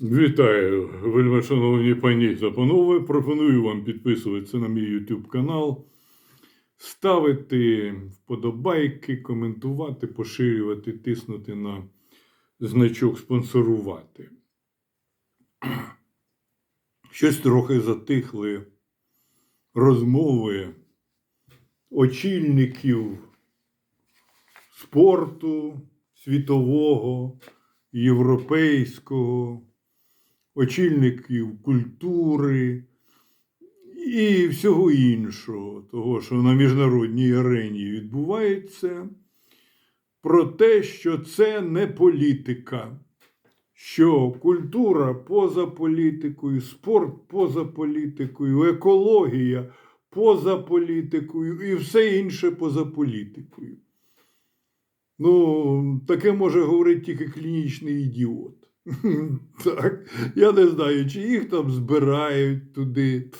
Вітаю, вельмишановні пані та панове. Пропоную вам підписуватися на мій YouTube канал, ставити вподобайки, коментувати, поширювати, тиснути на значок спонсорувати. Щось трохи затихли розмови очільників спорту світового, європейського, очільників культури і всього іншого, того, що на міжнародній арені відбувається, про те, що це не політика, що культура поза політикою, спорт поза політикою, екологія поза політикою і все інше поза політикою. Ну, таке може говорити тільки клінічний ідіот. Так, я не знаю, чи їх там збирають туди,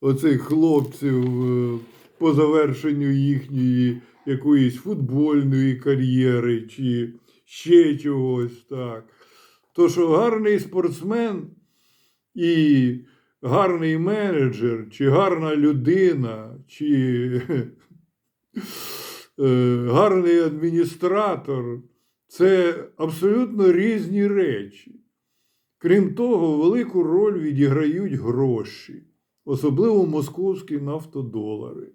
оцих хлопців е, по завершенню їхньої якоїсь футбольної кар'єри, чи ще чогось так. То, що гарний спортсмен і гарний менеджер, чи гарна людина, чи е, гарний адміністратор це абсолютно різні речі. Крім того, велику роль відіграють гроші, особливо московські нафтодолари.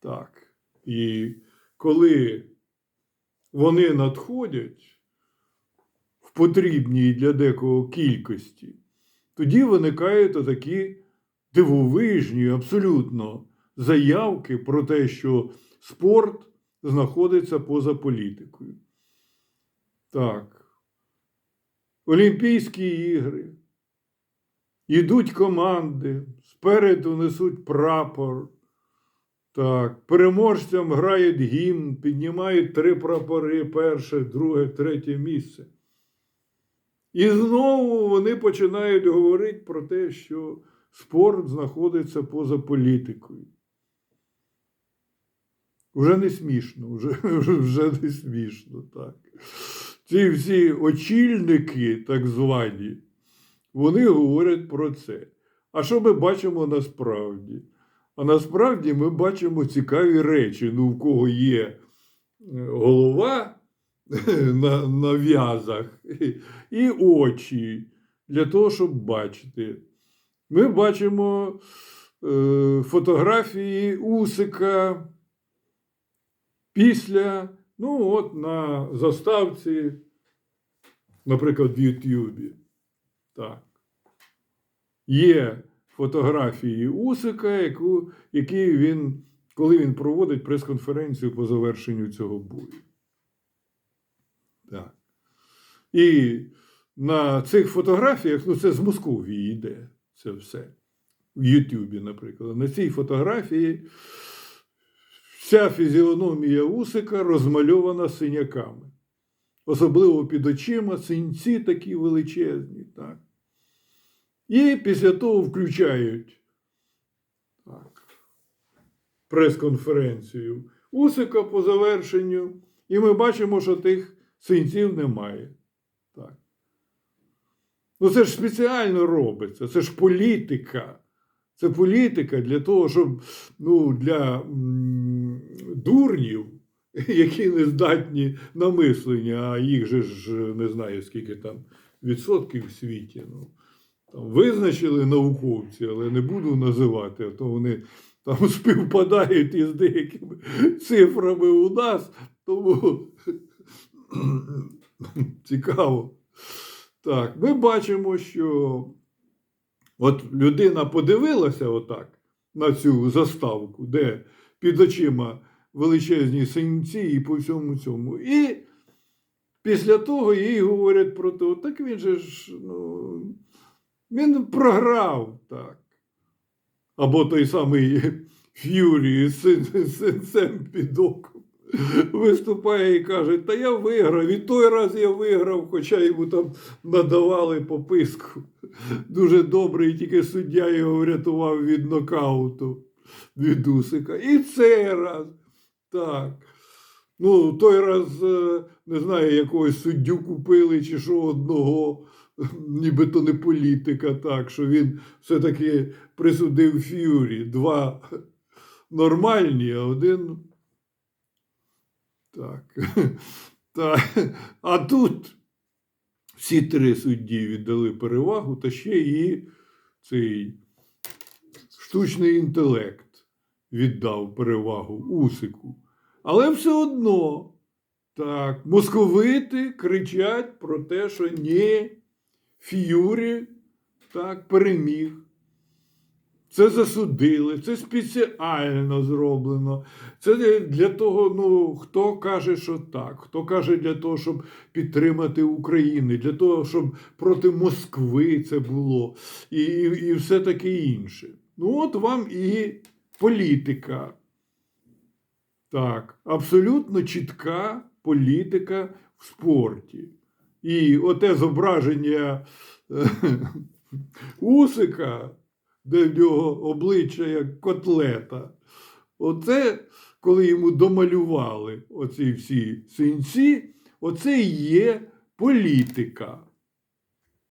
Так. І коли вони надходять в потрібній для декого кількості, тоді виникають такі дивовижні, абсолютно заявки про те, що спорт знаходиться поза політикою. Так. Олімпійські ігри. Йдуть команди, спереду несуть прапор. Так, переможцям грають гімн, піднімають три прапори: перше, друге, третє місце. І знову вони починають говорити про те, що спорт знаходиться поза політикою. Вже не смішно, вже, вже не смішно, так. Ці всі очільники, так звані, вони говорять про це. А що ми бачимо насправді? А насправді ми бачимо цікаві речі. Ну, в кого є е, голова на, на в'язах і очі для того, щоб бачити. Ми бачимо е, фотографії Усика після, ну, от на заставці, наприклад, в Ютубі. Так. Є фотографії Усика, яку, які він, коли він проводить прес-конференцію по завершенню цього бою. Так. І на цих фотографіях, ну це з Московії йде це все. В Ютубі, наприклад. На цій фотографії вся фізіономія Усика розмальована синяками. Особливо під очима синці такі величезні. Так. І після того включають прес-конференцію Усика по завершенню, і ми бачимо, що тих синців немає. Так. Ну, це ж спеціально робиться, це ж політика. Це політика для того, щоб ну, для дурнів, які не здатні на мислення, а їх же ж не знаю, скільки там відсотків в світі. Ну, там визначили науковці, але не буду називати, а то вони там співпадають із деякими цифрами у нас, тому цікаво. Так, ми бачимо, що от людина подивилася отак на цю заставку, де під очима величезні синці і по всьому цьому. І після того їй говорять про те, так він же ж, ну, він програв так. Або той самий Ф'юрі з син- синцем під оком виступає і каже, та я виграв, і той раз я виграв, хоча йому там надавали пописку. Дуже добре, і тільки суддя його врятував від нокауту від Усика. І цей раз. Так. Ну, той раз, е, не знаю, якогось суддю купили чи що одного нібито не політика, так, що він все-таки присудив Ф'юрі. Два нормальні, а один. Так. так. А тут всі три судді віддали перевагу, та ще і цей штучний інтелект віддав перевагу Усику. Але все одно, так, московити кричать про те, що ні, Ф'юрі так, переміг. Це засудили, це спеціально зроблено. Це для того, ну, хто каже, що так, хто каже для того, щоб підтримати Україну, для того, щоб проти Москви це було, і, і, і все таке інше. Ну, от вам і політика. Так, абсолютно чітка політика в спорті. І оте зображення е, Усика, де в нього обличчя як котлета. Оце, коли йому домалювали оці всі синці, оце і є політика.